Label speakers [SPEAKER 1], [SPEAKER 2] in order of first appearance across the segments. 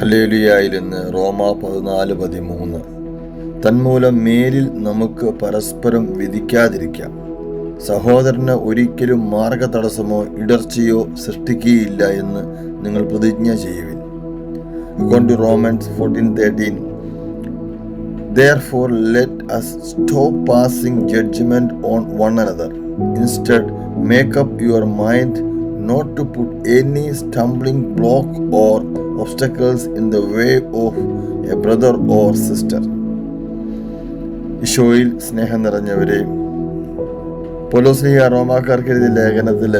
[SPEAKER 1] ഹലേലിയായിരുന്ന് റോമ പതിനാല് പതിമൂന്ന് തന്മൂലം മേലിൽ നമുക്ക് പരസ്പരം വിധിക്കാതിരിക്കാം സഹോദരന് ഒരിക്കലും മാർഗതടസ്സമോ ഇടർച്ചയോ സൃഷ്ടിക്കുകയില്ല എന്ന് നിങ്ങൾ പ്രതിജ്ഞ ചെയ്യുവിൻ According Romans Romans 14:13, Therefore, let us stop passing judgment on one another. Instead, make up your mind not to put any stumbling block or obstacles in the way of a brother or sister ഈശോയിൽ സ്നേഹം നിറഞ്ഞവരെ പൊലോസ്ലിയ റോമാക്കാർക്ക് എഴുതിയ ലേഖനത്തിൽ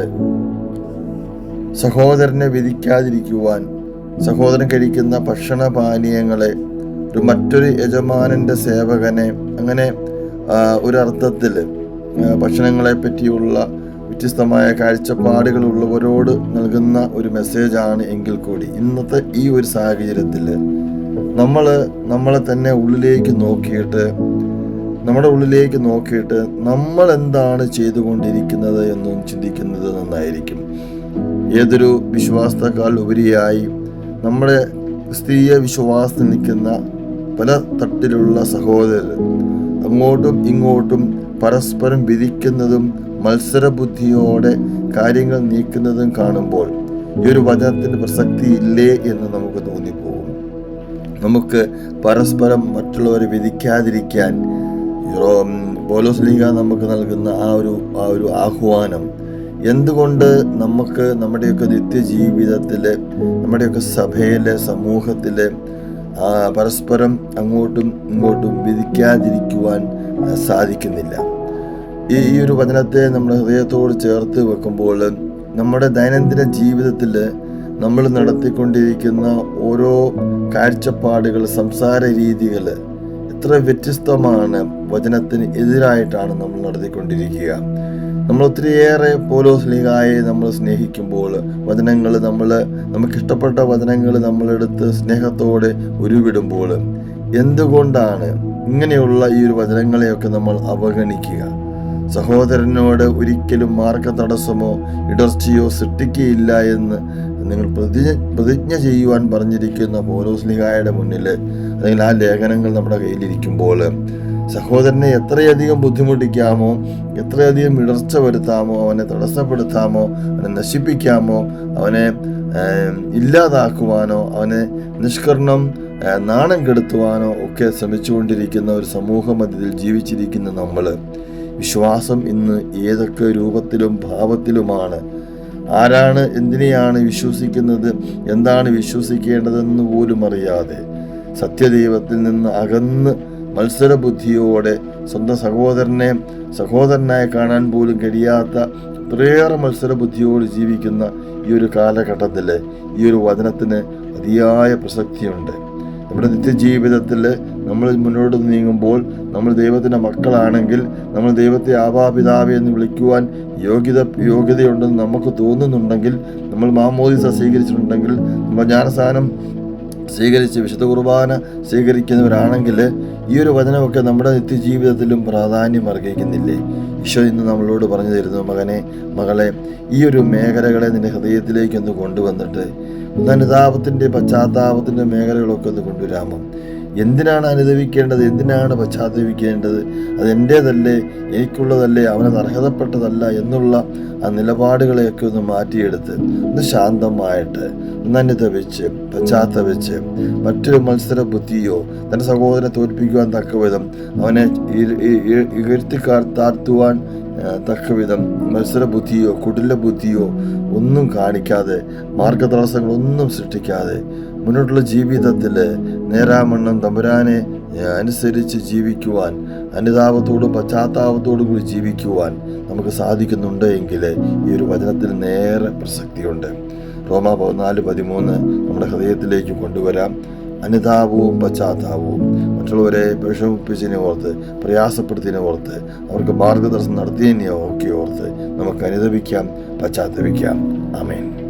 [SPEAKER 1] സഹോദരനെ വിധിക്കാതിരിക്കുവാൻ സഹോദരൻ കഴിക്കുന്ന ഭക്ഷണപാനീയങ്ങളെ ഒരു മറ്റൊരു യജമാനന്റെ സേവകനെ അങ്ങനെ ഒരർത്ഥത്തിൽ ഭക്ഷണങ്ങളെ പറ്റിയുള്ള വ്യത്യസ്തമായ കാഴ്ചപ്പാടുകളുള്ളവരോട് നൽകുന്ന ഒരു മെസ്സേജാണ് എങ്കിൽ കൂടി ഇന്നത്തെ ഈ ഒരു സാഹചര്യത്തിൽ നമ്മൾ നമ്മളെ തന്നെ ഉള്ളിലേക്ക് നോക്കിയിട്ട് നമ്മുടെ ഉള്ളിലേക്ക് നോക്കിയിട്ട് നമ്മൾ എന്താണ് ചെയ്തുകൊണ്ടിരിക്കുന്നത് എന്നും ചിന്തിക്കുന്നത് നന്നായിരിക്കും. ഏതൊരു വിശ്വാസത്തെക്കാൾ ഉപരിയായി നമ്മുടെ ക്രിസ്തീയ വിശ്വാസത്തിൽ നിൽക്കുന്ന പല തട്ടിലുള്ള സഹോദരർ അങ്ങോട്ടും ഇങ്ങോട്ടും പരസ്പരം വിധിക്കുന്നതും മത്സരബുദ്ധിയോടെ കാര്യങ്ങൾ നീക്കുന്നതും കാണുമ്പോൾ ഈ ഒരു വചനത്തിന് പ്രസക്തി ഇല്ലേ എന്ന് നമുക്ക് തോന്നിപ്പോകും. നമുക്ക് പരസ്പരം മറ്റുള്ളവരെ വിധിക്കാതിരിക്കാൻ പോലോസ് പൗലോസ് ലീഗ നമുക്ക് നൽകുന്ന ആ ഒരു ആ ഒരു ആഹ്വാനം എന്തുകൊണ്ട് നമുക്ക് നമ്മുടെയൊക്കെ നിത്യജീവിതത്തിൽ നമ്മുടെയൊക്കെ സഭയിലെ സമൂഹത്തിലെ പരസ്പരം അങ്ങോട്ടും ഇങ്ങോട്ടും വിധിക്കാതിരിക്കുവാൻ സാധിക്കുന്നില്ല. ഈ ഒരു വചനത്തെ നമ്മുടെ ഹൃദയത്തോട് ചേർത്ത് വെക്കുമ്പോൾ നമ്മുടെ ദൈനംദിന ജീവിതത്തിൽ നമ്മൾ നടത്തിക്കൊണ്ടിരിക്കുന്ന ഓരോ കാഴ്ചപ്പാടുകൾ സംസാര രീതികൾ എത്ര വ്യത്യസ്തമാണ് വചനത്തിന് എതിരായിട്ടാണ് നമ്മൾ നടത്തിക്കൊണ്ടിരിക്കുക. നമ്മൾ ഒത്തിരിയേറെ പോലോ സ്നേഹായി നമ്മൾ സ്നേഹിക്കുമ്പോൾ വചനങ്ങൾ നമ്മൾ നമുക്കിഷ്ടപ്പെട്ട വചനങ്ങൾ നമ്മളെടുത്ത് സ്നേഹത്തോടെ ഉരുവിടുമ്പോൾ എന്തുകൊണ്ടാണ് ഇങ്ങനെയുള്ള ഈ ഒരു വചനങ്ങളെയൊക്കെ നമ്മൾ അവഗണിക്കുക? സഹോദരനോട് ഒരിക്കലും മാർഗ തടസ്സമോ ഇടർച്ചയോ സൃഷ്ടിക്കുകയില്ല എന്ന് നിങ്ങൾ പ്രതിജ്ഞ പ്രതിജ്ഞ ചെയ്യുവാൻ പറഞ്ഞിരിക്കുന്ന പോലോസ്ലിഹായുടെ മുന്നിൽ അല്ലെങ്കിൽ ആ ലേഖനങ്ങൾ നമ്മുടെ കയ്യിലിരിക്കുമ്പോൾ സഹോദരനെ എത്രയധികം ബുദ്ധിമുട്ടിക്കാമോ എത്രയധികം ഇടർച്ച വരുത്താമോ അവനെ തടസ്സപ്പെടുത്താമോ അവനെ നശിപ്പിക്കാമോ അവനെ ഇല്ലാതാക്കുവാനോ അവനെ നിഷ്കരണം നാണം കെടുത്തുവാനോ ഒക്കെ ശ്രമിച്ചുകൊണ്ടിരിക്കുന്ന ഒരു സമൂഹ മധ്യത്തിൽ ജീവിച്ചിരിക്കുന്ന നമ്മൾ. വിശ്വാസം ഇന്ന് ഏതൊക്കെ രൂപത്തിലും ഭാവത്തിലുമാണ്? ആരാണ് എന്തിനെയാണ് വിശ്വസിക്കുന്നത്? എന്താണ് വിശ്വസിക്കേണ്ടതെന്ന് പോലും അറിയാതെ സത്യദൈവത്തിൽ നിന്ന് അകന്ന് മത്സരബുദ്ധിയോടെ സ്വന്തം സഹോദരനെ സഹോദരനായി കാണാൻ പോലും കഴിയാത്ത ഒത്തിരിയേറെ മത്സരബുദ്ധിയോട് ജീവിക്കുന്ന ഈ ഒരു കാലഘട്ടത്തിൽ ഈ ഒരു വചനത്തിന് അതിയായ പ്രസക്തിയുണ്ട്. നമ്മുടെ നിത്യജീവിതത്തിൽ നമ്മൾ മുന്നോട്ട് നീങ്ങുമ്പോൾ നമ്മൾ ദൈവത്തിന്റെ മക്കളാണെങ്കിൽ നമ്മൾ ദൈവത്തെ ആവാപിതാവെ എന്ന് വിളിക്കുവാൻ യോഗ്യത യോഗ്യതയുണ്ടെന്ന് നമുക്ക് തോന്നുന്നുണ്ടെങ്കിൽ നമ്മൾ മാമോദിസ സ്വീകരിച്ചിട്ടുണ്ടെങ്കിൽ നമ്മൾ ജ്ഞാനസ്ഥാനം സ്വീകരിച്ച് വിശുദ്ധ കുർബാന സ്വീകരിക്കുന്നവരാണെങ്കിൽ ഈ ഒരു വചനമൊക്കെ നമ്മുടെ നിത്യജീവിതത്തിലും പ്രാധാന്യം അർഹിക്കുന്നില്ലേ? ഈശോ ഇന്ന് നമ്മളോട് പറഞ്ഞു തരുന്നു മകനെ മകളെ ഈ ഒരു മേഖലകളെ നിന്റെ ഹൃദയത്തിലേക്കൊന്ന് കൊണ്ടുവന്നിട്ട് അനുതാപത്തിന്റെ പശ്ചാത്താപത്തിന്റെ മേഖലകളൊക്കെ ഒന്ന് കൊണ്ടുവരാമോ? എന്തിനാണ് അനുദവിക്കേണ്ടത്? എന്തിനാണ് പശ്ചാത്തപിക്കേണ്ടത്? അതെന്റേതല്ലേ എനിക്കുള്ളതല്ലേ? അവനത് അർഹതപ്പെട്ടതല്ല എന്നുള്ള ആ നിലപാടുകളെയൊക്കെ ഒന്ന് മാറ്റിയെടുത്ത് ഒന്ന് ശാന്തമായിട്ട് ഒന്ന് അനുദവിച്ച് പശ്ചാത്തപിച്ച് മറ്റൊരു മത്സര ബുദ്ധിയോ തന്റെ സഹോദരനെ തോൽപ്പിക്കുവാൻ തക്കവിധം അവനെ ഇകഴ്ത്തിക്കാർ താഴ്ത്തുവാൻ തക്കവിധം മത്സര ബുദ്ധിയോ കുടില ബുദ്ധിയോ ഒന്നും കാണിക്കാതെ മാർഗതടസ്സങ്ങളൊന്നും സൃഷ്ടിക്കാതെ മുന്നോട്ടുള്ള ജീവിതത്തിൽ നേരാമണ്ണം തമ്പുരാനെ അനുസരിച്ച് ജീവിക്കുവാൻ അനുതാപത്തോടും പശ്ചാത്താപത്തോടും കൂടി ജീവിക്കുവാൻ നമുക്ക് സാധിക്കുന്നുണ്ട് എങ്കിൽ ഈ ഒരു വചനത്തിൽ നേരെ പ്രസക്തിയുണ്ട്. റോമ പതിനാല് പതിമൂന്ന് നമ്മുടെ ഹൃദയത്തിലേക്ക് കൊണ്ടുവരാം. അനുതാപവും പശ്ചാത്താപവും മറ്റുള്ളവരെ വിഷമിപ്പിച്ചതിനെ ഓർത്ത് പ്രയാസപ്പെടുത്തിയതിനെ ഓർത്ത് അവർക്ക് മാർഗദർശനം നടത്തിയതിനെ ഒക്കെ ഓർത്ത് നമുക്ക് അനുദപിക്കാം പശ്ചാത്തപിക്കാം. ആമേൻ.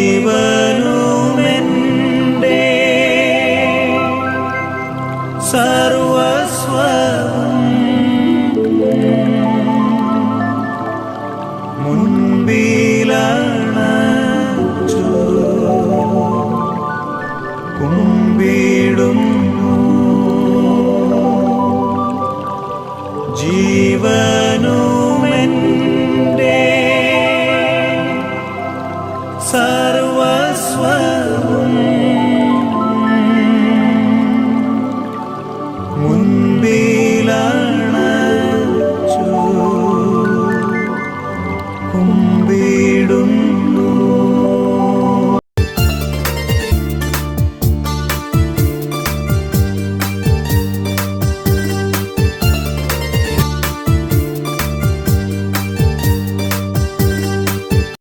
[SPEAKER 2] ജീവനുമെൻ